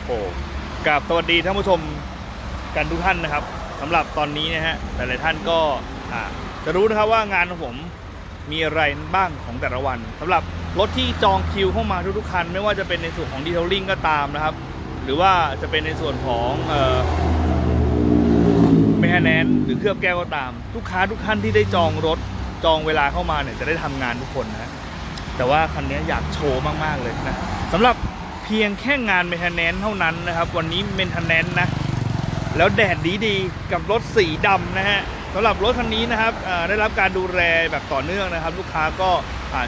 โหกับสวัสดีท่านผู้ชมกันทุกท่านนะครับสำหรับตอนนี้นะฮะหลายๆท่านก็อ่าจะรู้นะครับว่างานของผมมีอะไรบ้างของแต่ละวันสำหรับรถที่จองคิวเข้ามาทุกๆคัน ไม่ว่าจะเป็นในส่วนของดีเทลลิ่งก็ตามนะครับ หรือว่าจะเป็นในส่วนของเอ่อแมนแนนหรือเคลือบแก้วก็ตามลูกค้าทุกท่านที่ได้จองรถจองเวลาเข้ามาเนี่ยจะได้ทำงานทุกคนนะฮะแต่ว่าคันนี้อยากโชว์มากๆเลยนะสำหรับ เพียงแค่งานเมนเทนแนนเท่านั้นนะครับ วันนี้เมนเทนแนนนะ แล้วแดดดีดีๆกับรถสีดำนะฮะสำหรับรถคันนี้นะครับได้รับการดูแลแบบต่อเนื่องนะครับ ลูกค้าก็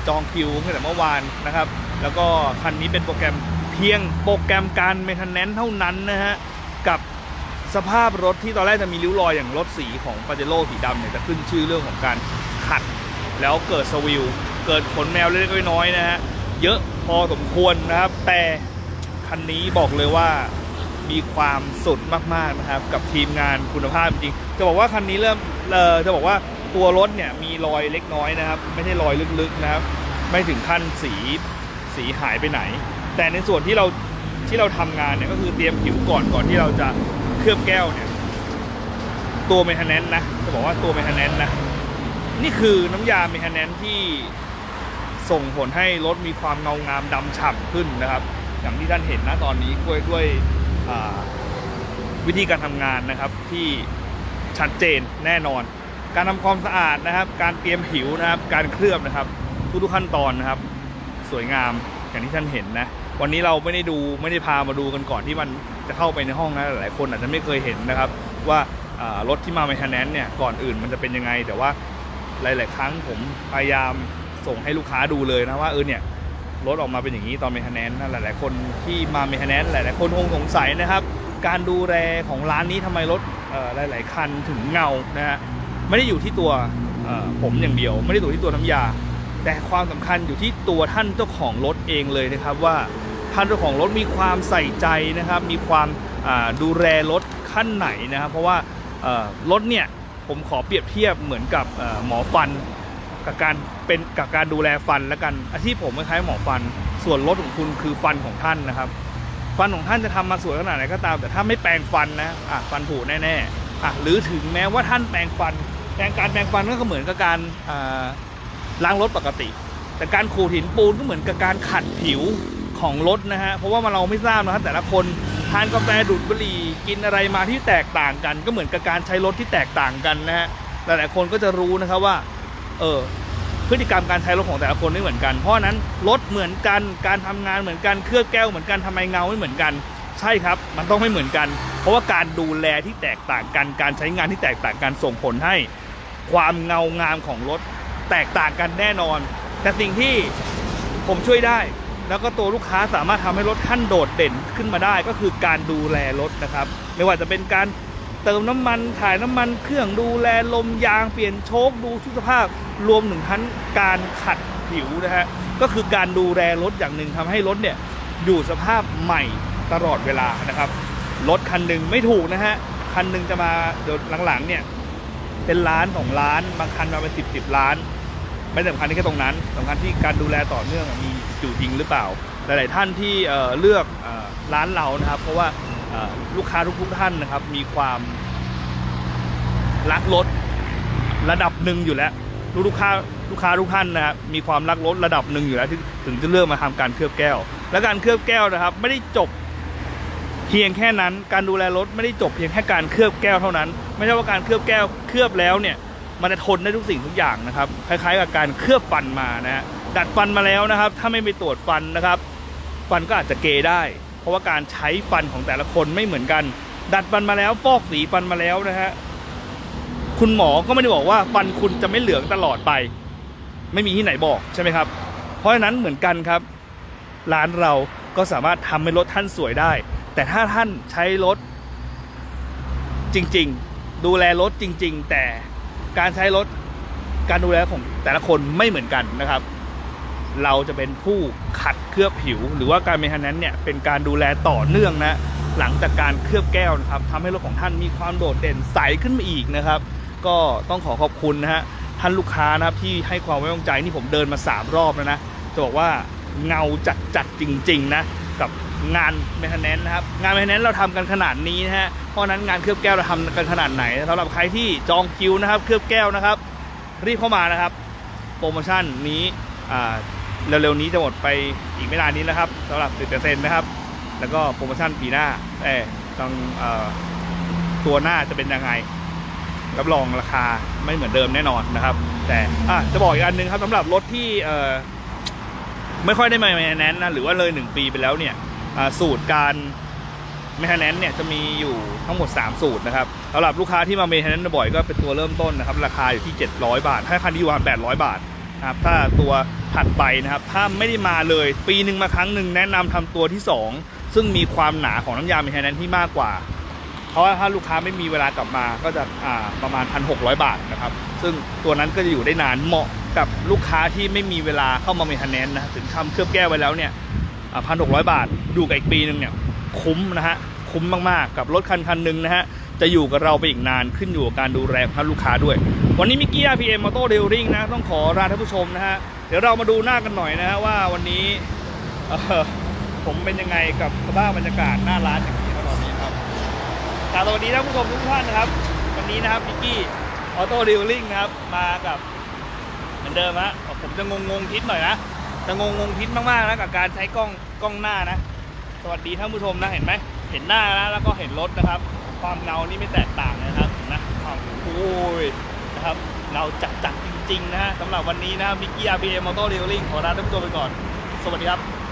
จองคิวตั้งแต่เมื่อวานนะครับ แล้วก็คันนี้เป็นโปรแกรมเพียงโปรแกรมการเมนเทนแนนเท่านั้นนะฮะกับสภาพรถที่ตอนแรกจะมีริ้วรอยอย่างรถสีของปาเจโร่สีดำเนี่ยจะขึ้นชื่อเรื่องของการขัด แล้วเกิดสวิลเกิดขนแมวเล็กๆน้อยๆนะฮะเยอะ พอสมควรนะครับ แต่คันนี้บอกเลยว่ามีความสุดมากๆนะครับ กับทีมงานคุณภาพจริงจะบอกว่าคันนี้เริ่มเออจะบอกว่าตัวรถเนี่ยมีรอยเล็กน้อยนะครับ ไม่ใช่รอยลึกๆนะครับ ไม่ถึงขั้นสีสีหายไปไหน แต่ในส่วนที่เราที่เราทำงานเนี่ยก็คือเตรียมผิวก่อนก่อนที่เราจะเคลือบแก้วเนี่ย ตัวเมนเทนแนนนะจะบอกว่าตัวเมนเทนแนนนะนี่คือน้ำยาเมคานแนนที่ ส่งผลให้รถมีความเงางามดำฉ่ำขึ้นนะครับ อย่างที่ท่านเห็นนะตอนนี้ด้วยด้วยวิธีการทำงานนะครับที่ชัดเจนแน่นอน การทำความสะอาดนะครับ การเตรียมผิวนะครับ การเคลือบนะครับ ทุกๆขั้นตอนนะครับ สวยงามอย่างที่ท่านเห็นนะวันนี้เราไม่ได้ดูไม่ได้พามาดูกันก่อนที่มันจะเข้าไปในห้องนะหลายคนอาจจะไม่เคยเห็นนะครับ ว่ารถที่มาเมคาแนนเนี่ยก่อนอื่นมันจะเป็นยังไง แต่ว่าหลาย ๆ ครั้งผมพยายาม ส่งให้ลูกค้าดูเลยนะว่าเออเนี่ยรถออกมาเป็นอย่างนี้ตอนเมคาแนนนะหลายๆคนที่มาเมคาแนนหลายๆคนคงสงสัยนะครับ การดูแลของร้านนี้ทำไมรถหลาย ๆ คันถึงเงานะฮะไม่ได้อยู่ที่ตัวผมอย่างเดียว ไม่ได้อยู่ที่ตัวน้ำยา แต่ความสำคัญอยู่ที่ตัวท่านเจ้าของรถเองเลยนะครับว่าท่านเจ้าของรถมีความใส่ใจนะครับ มีความดูแลรถขั้นไหนนะครับ เพราะว่ารถเนี่ยผมขอเปรียบเทียบเหมือนกับหมอฟัน กับการเป็นกับการดูแลฟันแล้วกัน อาชีพผมคล้ายๆหมอฟัน ส่วนรถของคุณคือฟันของท่านนะครับ ฟันของท่านจะทำมาสวยขนาดไหนก็ตาม แต่ถ้าไม่แปรงฟันนะอะฟันผุแน่ๆอะหรือถึงแม้ว่าท่านแปรงฟันแปรงการแปรงฟันก็เหมือนกับการอ่าล้างรถปกติ แต่การขูดหินปูนก็เหมือนกับการขัดผิวของรถนะฮะเพราะว่ามันเราไม่ทราบนะครับแต่ละคนทานกาแฟดูดบุหรี่กินอะไรมาที่แตกต่างกัน ก็เหมือนกับการใช้รถที่แตกต่างกันนะฮะหลายๆคนก็จะรู้นะครับว่า เออพฤติกรรมการใช้รถของแต่ละคนไม่เหมือนกัน เพราะนั้นรถเหมือนกัน การทำงานเหมือนกัน เคลือบแก้วเหมือนกันทำไมเงาไม่เหมือนกัน ใช่ครับ มันต้องไม่เหมือนกัน เพราะว่าการดูแลที่แตกต่างกัน การใช้งานที่แตกต่างกันส่งผลให้ ความเงางามของรถแตกต่างกันแน่นอน แต่สิ่งที่ผมช่วยได้ แล้วก็ตัวลูกค้าสามารถทำให้รถท่านโดดเด่นขึ้นมาได้ ก็คือการดูแลรถนะครับ ไม่ว่าจะเป็นการ เติมน้ำมันถ่ายน้ำมันเครื่องดูแลลมยางเปลี่ยนโชคดูสุขภาพ รวมถึงทั้งการขัดผิวนะฮะก็คือการดูแลรถอย่างหนึ่งทำให้รถเนี่ยอยู่สภาพใหม่ตลอดเวลานะครับรถคันหนึ่งไม่ถูกนะฮะคันหนึ่งจะมาเดี๋ยวหลังๆเนี่ยเป็นล้านสองล้านบางคันมาเป็นสิบสิบล้าน ไม่สำคัญที่แค่ตรงนั้นสำคัญที่การดูแลต่อเนื่องมีอยู่จริงหรือเปล่า หลาย ๆ ท่านที่เเลือกออร้านเรานะครับ เพราะว่า ลูกค้าทุกๆท่านนะครับ มีความรักรถระดับหนึ่งอยู่แล้วลูกค้าลูกค้าทุกท่านนะครับมีความรักรถระดับหนึ่งอยู่แล้วถึงจะเลือกมาทำการเคลือบแก้ว และการเคลือบแก้วนะครับ ไม่ได้จบเพียงแค่นั้น การดูแลรถไม่ได้จบเพียงแค่การเคลือบแก้วเท่านั้น ไม่ใช่ว่าการเคลือบแก้วเคลือบแล้วเนี่ย มันจะทนได้ทุกสิ่งทุกอย่างนะครับ คล้ายๆ กับการเคลือบฟันมานะฮะดัดฟันมาแล้วนะครับ ถ้าไม่ไปตรวจฟันนะครับ ฟันก็อาจจะเกยได้ เพราะว่าการใช้ฟันของแต่ละคนไม่เหมือนกัน ดัดฟันมาแล้วฟอกสีฟันมาแล้วนะฮะคุณหมอก็ไม่ได้บอกว่าฟันคุณจะไม่เหลืองตลอดไป ไม่มีที่ไหนบอกใช่ไหมครับ เพราะฉะนั้นเหมือนกันครับ ร้านเราก็สามารถทำให้รถท่านสวยได้ แต่ถ้าท่านใช้รถจริง ๆ ดูแลรถจริง ๆ แต่การใช้รถการดูแลของแต่ละคนไม่เหมือนกันนะครับ เราจะเป็นผู้ขัดเคลือบผิว หรือว่าการเมนเทนแนนเนี่ยเป็นการดูแลต่อเนื่องนะหลังจากการเคลือบแก้วนะครับทำให้รถของท่านมีความโดดเด่นใสขึ้นมาอีกนะครับ ก็ต้องขอขอบคุณนะฮะท่านลูกค้านะครับที่ให้ความไว้วางใจนี่ผมเดินมา 3 รอบแล้วนะจะบอกว่าเงาจัดจัดจริงๆนะกับงานเมทแนนนะครับงานเมทแนนเราทำกันขนาดนี้นะฮะเพราะฉะนั้นงานเคลือบแก้วเราทำกันขนาดไหนสำหรับใครที่จองคิวนะครับ เคลือบแก้วนะครับ รีบเข้ามานะครับ โปรโมชั่นนี้อ่า เร็วๆนี้จะหมดไปอีกไม่นานนี้นะครับสำหรับ 10%นะครับ แล้วก็โปรโมชั่นปีหน้าเออต้องอตัวหน้าจะเป็นยังไงรับรองราคาไม่เหมือนเดิมแน่นอนนะครับ แต่ะจะบอกอีกอันหนึ่งครับสำหรับรถที่ไม่ค่อยได้มาแมนแนนนะหรือว่าเลยหนึ่งปีไปแล้วเนี่ยสูตรการแมนแนนเนี่ยจะมีอยู่ทั้งหมด 3 สูตรนะครับสำหรับลูกค้าที่มาแมนแนนบ่อยก็เป็นตัวเริ่มต้นนะครับ ราคาอยู่ที่ 700 บาท ถ้าคันที่อยู่ประมาณ800 บาทนะครับถ้าตัว ถัดไปนะครับ ถ้าไม่ได้มาเลย ปีหนึ่งมาครั้งหนึ่งแนะนำทำตัวที่ 2 ซึ่งมีความหนาของน้ำยาแมนแนนที่มากกว่า เพราะว่าถ้าลูกค้าไม่มีเวลากลับมาก็จะประมาณ 1,600 บาทนะครับ ซึ่งตัวนั้นก็จะอยู่ได้นานเหมาะกับลูกค้าที่ไม่มีเวลาเข้ามาเมนเทนแนนนะถึงทำเคลือบแก้ไว้แล้วเนี่ยพันหกร้อยบาทดูกับอีกปีหนึ่งเนี่ยคุ้มนะฮะคุ้มมากๆ กับรถคันคันหนึ่งนะฮะจะอยู่กับเราไปอีกนานขึ้นอยู่กับการดูแลของลูกค้าด้วย วันนี้มิกกี้ RPM Auto Dealing นะ ต้องขอลาท่านผู้ชมนะฮะ เดี๋ยวเรามาดูหน้ากันหน่อยนะฮะว่าวันนี้ผมเป็นยังไงกับสภาพบรรยากาศหน้าร้านอย่างนี้ตอนนี้ครับกราบสวัสดีท่านผู้ชมทุกท่านนะครับ วันนี้นะครับมิกกี้ออโต้ดีลลิ่งนะครับมากับเหมือนเดิมฮะผมจะงงงทิศหน่อยนะจะงงงทิศมากๆนะกับการใช้กล้องกล้องหน้านะ สวัสดีท่านผู้ชมนะเห็นไหมเห็นหน้านะแล้วก็เห็นรถนะครับ ความเงานี่ไม่แตกต่างเลยนะครับนนะความโอ้ย นะครับเราจัดจัดจริงๆนะฮะสำหรับวันนี้นะมิกกี้อาร์บีเอ็มออร์เรลลิ่งขอลาท่านผู้ชมไปก่อน สวัสดีครับ